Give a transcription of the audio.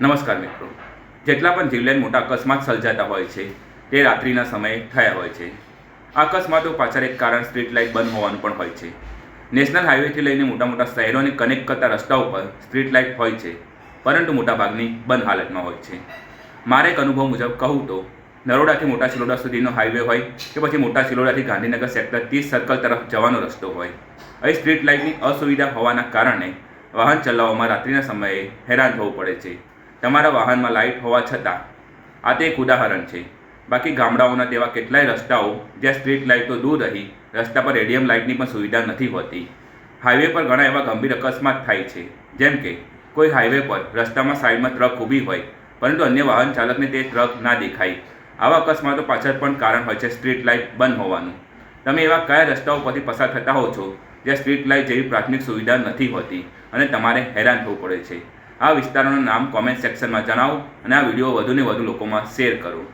નમસ્કાર મિત્રો. જેટલા પણ જીવલેણ મોટા અકસ્માત સર્જાતા હોય છે, તે રાત્રિના સમયે થયા હોય છે. અકસ્માતો પાછળ એક કારણ સ્ટ્રીટ લાઇટ બંધ હોવાનું પણ હોય છે. નેશનલ હાઈવેથી લઈને મોટા મોટા શહેરોને કનેક્ટ કરતા રસ્તાઓ ઉપર સ્ટ્રીટ લાઇટ હોય છે, પરંતુ મોટાભાગની બંધ હાલતમાં હોય છે. મારે એક અનુભવ મુજબ કહું તો, નરોડાથી મોટા શિલોડા સુધીનો હાઈવે હોય કે પછી મોટા શિલોડાથી ગાંધીનગર સેક્ટર ત્રીસ સર્કલ તરફ જવાનો રસ્તો હોય. અહીં સ્ટ્રીટ લાઇટની અસુવિધા હોવાના કારણે વાહન ચલાવવામાં રાત્રિના સમયે હેરાન થવું પડે છે. તમારા વાહનમાં લાઇટ હોવા છતાં, આ તે એક ઉદાહરણ છે. બાકી ગામડાઓના તેવા કેટલાય રસ્તાઓ, જ્યાં સ્ટ્રીટ લાઇટો દૂર રહી, રસ્તા પર રેડિયમ લાઇટની પણ સુવિધા નથી હોતી. હાઈવે પર ઘણા એવા ગંભીર અકસ્માત થાય છે. જેમ કે, કોઈ હાઈવે પર રસ્તામાં સાઈડમાં ટ્રક ઊભી હોય, પરંતુ અન્ય વાહન ચાલકને તે ટ્રક ના દેખાય. આવા અકસ્માતો પાછળ પણ કારણ હોય છે સ્ટ્રીટ લાઇટ બંધ હોવાનું. તમે એવા કયા રસ્તાઓ પરથી પસાર થતા હો છો, જ્યાં સ્ટ્રીટ લાઇટ જેવી પ્રાથમિક સુવિધા નથી હોતી અને તમારે હેરાન થવું પડે છે? આ વિસ્તારોનું નામ કોમેન્ટ સેક્શનમાં જણાવો અને આ વીડિયો વધુને વધુ લોકોમાં શેર કરો.